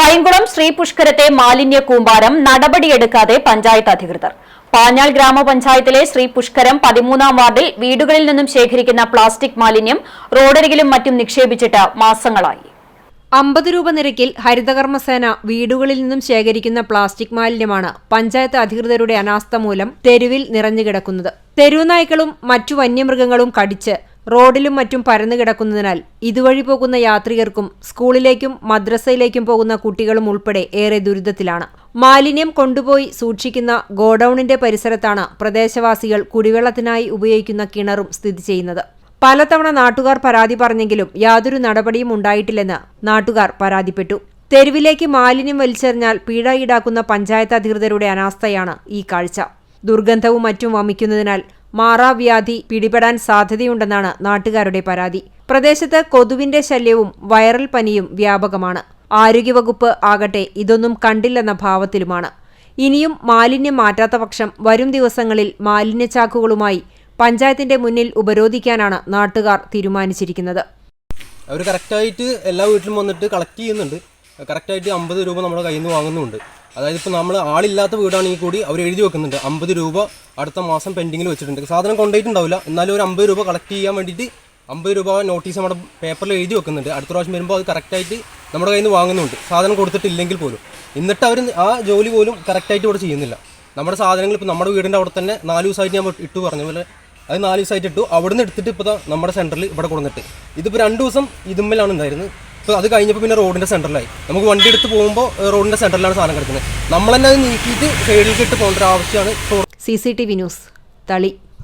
പൈങ്കുളം ശ്രീ പുഷ്കരത്തെ മാലിന്യ കൂമ്പാരം നടപടിയെടുക്കാതെ പഞ്ചായത്ത് അധികൃതർ. പാഞ്ഞാൾ ഗ്രാമപഞ്ചായത്തിലെ ശ്രീ പുഷ്കരം പതിമൂന്നാം വാർഡിൽ വീടുകളിൽ നിന്നും ശേഖരിക്കുന്ന പ്ലാസ്റ്റിക് മാലിന്യം റോഡരികിലും മറ്റും നിക്ഷേപിച്ചിട്ട് മാസങ്ങളായി. അമ്പത് രൂപ നിരക്കിൽ ഹരിതകർമ്മസേന വീടുകളിൽ നിന്നും ശേഖരിക്കുന്ന പ്ലാസ്റ്റിക് മാലിന്യമാണ് പഞ്ചായത്ത് അധികൃതരുടെ അനാസ്ഥ മൂലം തെരുവിൽ നിറഞ്ഞുകിടക്കുന്നത്. തെരുവുനായ്ക്കളും മറ്റു വന്യമൃഗങ്ങളും കടിച്ച് റോഡിലും മറ്റും പരന്നു കിടക്കുന്നതിനാൽ ഇതുവഴി പോകുന്ന യാത്രികർക്കും സ്കൂളിലേക്കും മദ്രസയിലേക്കും പോകുന്ന കുട്ടികളും ഉൾപ്പെടെ ഏറെ ദുരിതത്തിലാണ്. മാലിന്യം കൊണ്ടുപോയി സൂക്ഷിക്കുന്ന ഗോഡൌണിന്റെ പരിസരത്താണ് പ്രദേശവാസികൾ കുടിവെള്ളത്തിനായി ഉപയോഗിക്കുന്ന കിണറും സ്ഥിതി ചെയ്യുന്നത്. പലതവണ നാട്ടുകാർ പരാതി പറഞ്ഞെങ്കിലും യാതൊരു നടപടിയും ഉണ്ടായിട്ടില്ലെന്ന് നാട്ടുകാർ പരാതിപ്പെട്ടു. തെരുവിലേക്ക് മാലിന്യം വലിച്ചെറിഞ്ഞാൽ പിഴ ഈടാക്കുന്ന പഞ്ചായത്ത് അധികൃതരുടെ അനാസ്ഥയാണ് ഈ കാഴ്ച. ദുർഗന്ധവും മറ്റും വമിക്കുന്നതിനാൽ മാറാവ്യാധി പിടിപെടാൻ സാധ്യതയുണ്ടെന്നാണ് നാട്ടുകാരുടെ പരാതി. പ്രദേശത്ത് കൊതുവിന്റെ ശല്യവും വൈറൽ പനിയും വ്യാപകമാണ്. ആരോഗ്യവകുപ്പ് ആകട്ടെ ഇതൊന്നും കണ്ടില്ലെന്ന ഭാവത്തിലുമാണ്. ഇനിയും മാലിന്യം മാറ്റാത്ത പക്ഷം വരും ദിവസങ്ങളിൽ മാലിന്യച്ചാക്കുകളുമായി പഞ്ചായത്തിന്റെ മുന്നിൽ ഉപരോധിക്കാനാണ് നാട്ടുകാർ തീരുമാനിച്ചിരിക്കുന്നത്. അവർ കറക്റ്റായിട്ട് എല്ലാ വീട്ടിലും വന്നിട്ട് കളക്ട് ചെയ്യുന്നുണ്ട്. കറക്റ്റായിട്ട് അമ്പത് രൂപ നമ്മുടെ കയ്യിൽ നിന്ന് വാങ്ങുന്നുണ്ട്. അതായത് ഇപ്പോൾ നമ്മൾ ആളില്ലാത്ത വീടാണെങ്കിൽ കൂടി അവർ എഴുതി വെക്കുന്നുണ്ട്. അമ്പത് രൂപ അടുത്ത മാസം പെൻഡിങ്ങിൽ വെച്ചിട്ടുണ്ട്. സാധനം കൊണ്ടുപോയിട്ടുണ്ടാവില്ല. എന്നാലും ഒരു അമ്പത് രൂപ കളക്ട് ചെയ്യാൻ വേണ്ടിയിട്ട് അമ്പത് രൂപ നോട്ടീസ് നമ്മുടെ പേപ്പറിൽ എഴുതി വെക്കുന്നുണ്ട്. അടുത്ത പ്രാവശ്യം വരുമ്പോൾ അത് കറക്റ്റായിട്ട് നമ്മുടെ കയ്യിൽ നിന്ന് വാങ്ങുന്നുണ്ട്. സാധനം കൊടുത്തിട്ടില്ലെങ്കിൽ പോലും. എന്നിട്ട് അവർ ആ ജോലി പോലും കറക്റ്റായിട്ട് ഇവിടെ ചെയ്യുന്നില്ല. നമ്മുടെ സാധനങ്ങൾ ഇപ്പോൾ നമ്മുടെ വീടിന്റെ അവിടെ തന്നെ നാല് ദിവസമായിട്ട് ഞാൻ ഇട്ടു പറഞ്ഞ. പോലെ അത് നാല് ദിവസമായിട്ട് ഇട്ടു. അവിടെ നിന്ന് എടുത്തിട്ട് ഇപ്പോൾ നമ്മുടെ സെന്ററിൽ ഇവിടെ കൊടുത്തിട്ട് ഇതിപ്പോൾ രണ്ട് ദിവസം ഇതുമ്മലാണ് ഉണ്ടായിരുന്നത്. ഇപ്പോൾ അത് കഴിഞ്ഞപ്പോൾ പിന്നെ റോഡിന്റെ സെന്ററിലായി. നമുക്ക് വണ്ടി എടുത്ത് പോകുമ്പോൾ റോഡിന്റെ സെന്ററിലാണ് സാധനം കിടക്കുന്നത്. നമ്മൾ തന്നെ അത് നീക്കിയിട്ട് സൈഡിലേക്ക് ഇട്ട് പോകേണ്ട ഒരു ആവശ്യമാണ്. C C T V news തളി.